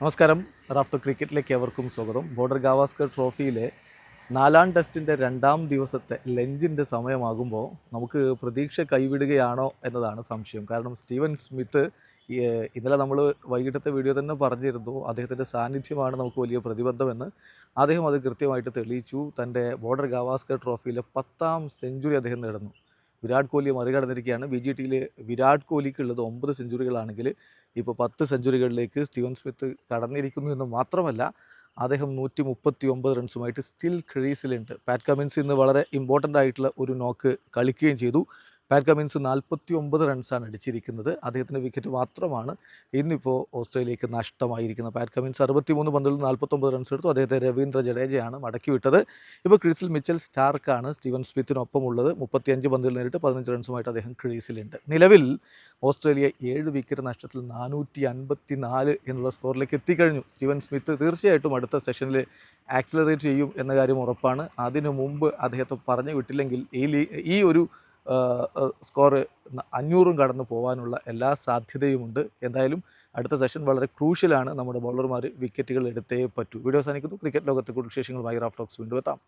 നമസ്കാരം. റാഫ്റ്റർ ക്രിക്കറ്റിലേക്ക് എവർക്കും സ്വാഗതം. ബോർഡർ ഗാവാസ്കർ ട്രോഫിയിലെ നാലാം ടെസ്റ്റിന്റെ രണ്ടാം ദിവസത്തെ ലഞ്ചിന്റെ സമയമാകുമ്പോൾ നമുക്ക് പ്രതീക്ഷ കൈവിടുകയാണോ എന്നതാണ് സംശയം. കാരണം സ്റ്റീവൻ സ്മിത്ത് ഇന്നലെ നമ്മൾ വൈകിട്ടത്തെ വീഡിയോ തന്നെ പറഞ്ഞിരുന്നു. അദ്ദേഹത്തിന്റെ സാന്നിധ്യമാണ് നമുക്ക് വലിയ പ്രതിബന്ധമെന്ന്. അദ്ദേഹം അത് കൃത്യമായിട്ട് തെളിയിച്ചു. തന്റെ ബോർഡർ ഗാവാസ്കർ ട്രോഫിയിലെ പത്താം സെഞ്ചുറി അദ്ദേഹം നേടുന്നു. വിരാട് കോഹ്ലിയെ മറികടന്നിരിക്കുകയാണ്. ബി ജി ടിയിൽ വിരാട് കോഹ്ലിക്ക് ഉള്ളത് ഒമ്പത് സെഞ്ചുറികളാണെങ്കിൽ ഇപ്പോൾ പത്ത് സെഞ്ചുറികളിലേക്ക് സ്റ്റീവൻ സ്മിത്ത് കടന്നിരിക്കുന്നു എന്ന് മാത്രമല്ല അദ്ദേഹം നൂറ്റി മുപ്പത്തി ഒമ്പത് റൺസുമായിട്ട് സ്റ്റിൽ ക്രീസിലുണ്ട് പാറ്റ് കമിൻസ് ഇന്ന് വളരെ ഇമ്പോർട്ടന്റ് ആയിട്ടുള്ള ഒരു നോക്ക് കളിക്കുകയും ചെയ്തു. പാറ്റ് കമിൻസ് നാൽപ്പത്തി ഒമ്പത് റൺസാണ് അടിച്ചിരിക്കുന്നത്. അദ്ദേഹത്തിന്റെ വിക്കറ്റ് മാത്രമാണ് ഇന്നിപ്പോൾ ഓസ്ട്രേലിയക്ക് നഷ്ടമായിരിക്കുന്നത്. പാറ്റ് കമിൻസ് അറുപത്തി മൂന്ന് പന്തിൽ നാൽപ്പത്തൊമ്പത് റൺസ് എടുത്തു. അദ്ദേഹത്തെ രവീന്ദ്ര ജഡേജയാണ് മടക്കി വിട്ടത് ഇപ്പോൾ ക്രീസിൽ മിച്ചൽ സ്റ്റാർക്കാണ് സ്റ്റീവൻ സ്മിത്തിനൊപ്പമുള്ളത്. മുപ്പത്തിയഞ്ച് പന്തിൽ നേരിട്ട് പതിനഞ്ച് റൺസുമായിട്ട് അദ്ദേഹം ക്രീസിലുണ്ട്. നിലവിൽ ഓസ്ട്രേലിയ ഏഴ് വിക്കറ്റ് നഷ്ടത്തിൽ നാനൂറ്റി അൻപത്തി നാല് എന്നുള്ള സ്കോറിലേക്ക് എത്തിക്കഴിഞ്ഞു. സ്റ്റീവൻ സ്മിത്ത് തീർച്ചയായിട്ടും അടുത്ത സെഷനിൽ ആക്സിലറേറ്റ് ചെയ്യും എന്ന കാര്യം ഉറപ്പാണ്. അതിനു മുമ്പ് അദ്ദേഹത്തെ പറഞ്ഞു വിട്ടില്ലെങ്കിൽ ഈ ഈ ഒരു സ്കോർ അഞ്ഞൂറും കടന്നു പോകാനുള്ള എല്ലാ സാധ്യതയുമുണ്ട്. എന്തായാലും അടുത്ത സെഷൻ വളരെ ക്രൂഷ്യലാണ് നമ്മുടെ ബൗളർമാർ വിക്കറ്റുകൾ എടുത്തേ പറ്റൂ. വീഡിയോ അവസാനിക്കുന്നു. ക്രിക്കറ്റ് ലോകത്തെ കൂടുതൽ വിശേഷങ്ങളുമായി റാഫ് ടോക്സ് വീണ്ടും എത്താം.